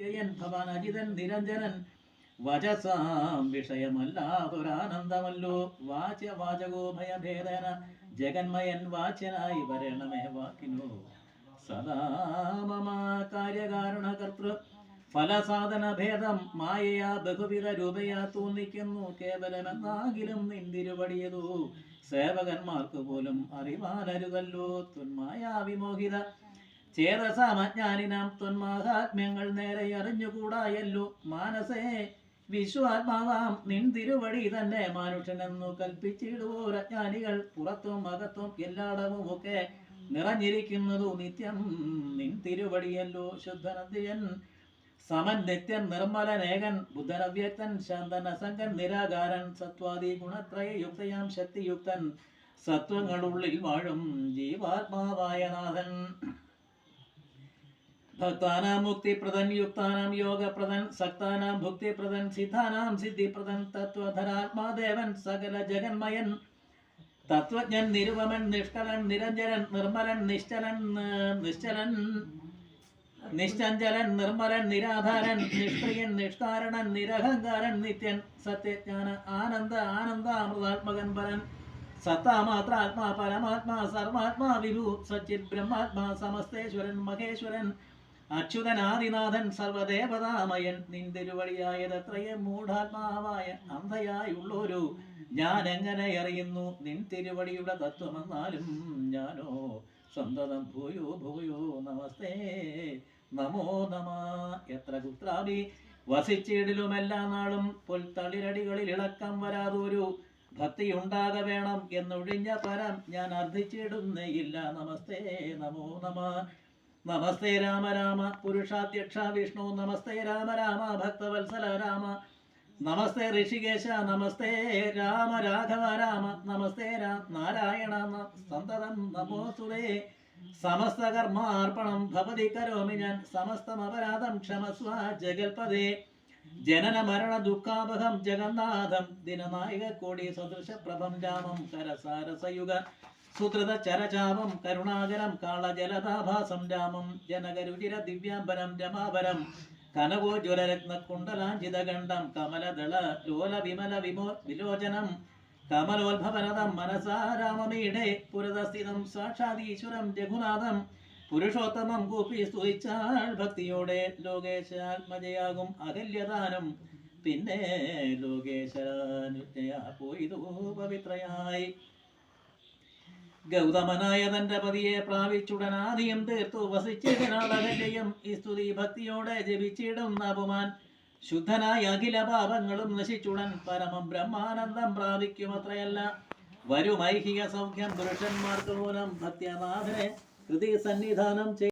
അവ്യയൻ ഭവാൻ അജിതൻ നിരഞ്ജനൻ. വചസാം വിഷയമല്ലാതൊരാനന്ദമല്ലോ. വാച്യ വാചകോ ഭയഭേദന. ജഗന്മയൻ വാച്യനായി വരണമേ വാക്കിനു. സദാ മമ കാര്യകാരണകർത്തൃ. ഫലസാധന ഭേദം മായയാ ബഹുവിധ രൂപയാ തോന്നിക്കുന്നു. കേവലമെന്നാകിലും നിന്തിരുപടിയതു സേവകന്മാർക്ക് പോലും അറിവാനരുതല്ലോ തുന്മായാ വിമോഹിത. ചേതസാമജ്ഞാനിനാം ത്വന്മാഹാത്മ്യങ്ങൾ നേരെ അറിഞ്ഞുകൂടായല്ലോ. മാനസേ വിശ്വാത്മാവാം നിൻ തിരുവടി തന്നെ മനുഷ്യനെന്നു കൽപ്പിച്ചിടുവോരജ്ഞാനികൾ പുറത്തും അകത്തും എല്ലായിടവും ഒക്കെ നിറഞ്ഞിരിക്കുന്നതു നിത്യം നിൻ തിരുവടിയല്ലോ. ശുദ്ധനന്ദിയൻ സമൻ നിത്യൻ നിർമ്മലനേകൻ ബുദ്ധനവ്യക്തൻ ശാന്തൻ അസംഗൻ നിരാകാരൻ സത്വാദി ഗുണത്രയ യുക്തയാം ശക്തിയുക്തൻ സത്വങ്ങളുള്ളിൽ വാഴും ജീവാത്മാവായ നാഥൻ. ഭക്താനാം മുക്തിപ്രദൻ യുക്താനാം യോഗപ്രദൻ സക്താനാം ഭുക്തിപ്രദൻ സിദ്ധാനാം സിദ്ധിപ്രദൻ തത്വധരാത്മാദേവൻ സകല ജഗന്മയൻ തത്വജ്ഞൻ നിരുപമൻ നിഷ്കലൻ നിരഞ്ജനൻ നിർമ്മലൻ നിശ്ചലൻ നിശ്ചലൻ നിശ്ചഞ്ചലൻ നിർമ്മലൻ നിരാധാരൻ നിഷ്ക്രിയൻ നിഷ്കാരണൻ നിരഹങ്കാരൻ നിത്യൻ സത്യജ്ഞാന ആനന്ദ ആനന്ദാമൃതാത്മകൻ പരൻ സത്താമാത്രാത്മാ പരമാത്മാ സർവാത്മാ വിഭു സച്ചിത് ബ്രഹ്മാത്മാ സമസ്തേശ്വരൻ മഹേശ്വരൻ അച്യുതൻ ആദിനാഥൻ സർവദേവതാമയൻ നിന്തിരുവടിയായതത്രയെ മൂഢാത്മാവായ അന്ധയായുള്ളൊരു ഞാൻ എങ്ങനെ അറിയുന്നു? നിൻ തിരുവടിയുടെ തത്വമെന്നാലും ഞാനോ സ്വന്തം ഭൂയോ ഭൂയോ നമസ്തേ. നമോ നമ. എത്ര കുത്രാവി വസിച്ചിടിലും എല്ലാ നാളും പുൽത്തളിരടികളിൽ ഇളക്കം വരാതൊരു ഭക്തിയുണ്ടാക വേണം എന്നൊഴിഞ്ഞ പരം ഞാൻ അർദ്ധിച്ചിടുന്നേയില്ല. നമസ്തേ. നമോ നമ. നമസ്തേ രാമ രാമ. പുരുഷാധ്യക്ഷ വിഷ്ണു നമസ്തേ രാമ രാമ. ഭക്തവത്സല രാമ. നമസ്തേ ഋഷികേശ നമസ്തേ രാമ രാഘവ രാമ. നമസ്തേ രാം നാരായണ സന്തതം നമോസുതേ സമസ്ത കർമാർപ്പണം ഭവതി കരോമി ഞാൻ. സമസ്തം അപരാധം ക്ഷമസ്വ ജഗൽപദേ ജനന മരണ ദുഃഖാപഹം ജഗന്നാഥം. ദിനനായക കോടി സദൃശ പ്രഭം രാമം കരസാരസയുഗ. സുധൃത ചരചാപം കരുണാകരം കാളജലതാഭാസം രാമം ജനകരുചിര ദിവ്യാംബരം രമാപരം കനകോജ്വലരത്ന കുണ്ടലാഞ്ചിതഗണ്ഡം കമലദള ലോല വിമല വിമോ വിലോചനം കമലോത്ഭവനതം മനസാ രാമമീടെ പുരതസ്ഥിതം സാക്ഷാദീശ്വരം രഘുനാഥം പുരുഷോത്തമം കൂപ്പി സ്തുതിച്ചാൽ ഭക്തിയോടെ ലോകേശാത്മജയാകും അകല്യദാനം. പിന്നെ ലോകേശാനുജയാ പോയിതു പവിത്രയായി. ഗൗതമനായ തന്റെ പതിയെ പ്രാപിച്ചുടനാദിയും തീർത്തു വസിച്ചിടനാളകല്യം ഈ സ്തുതി ഭക്തിയോടെ ജപിച്ചിടുന്ന അപമാൻ. ശുദ്ധനായ അഖില പാപങ്ങളും നശിച്ചുടൻ പരമം ബ്രഹ്മാനന്ദം പ്രാപിക്കുമത്രയല്ല. വരുമൈഹിക സൗഖ്യം പുരുഷന്മാർക്ക് മൂലം ഭക്ത്യനാഥനെ കൃതി സന്നിധാനം ചെയ്യും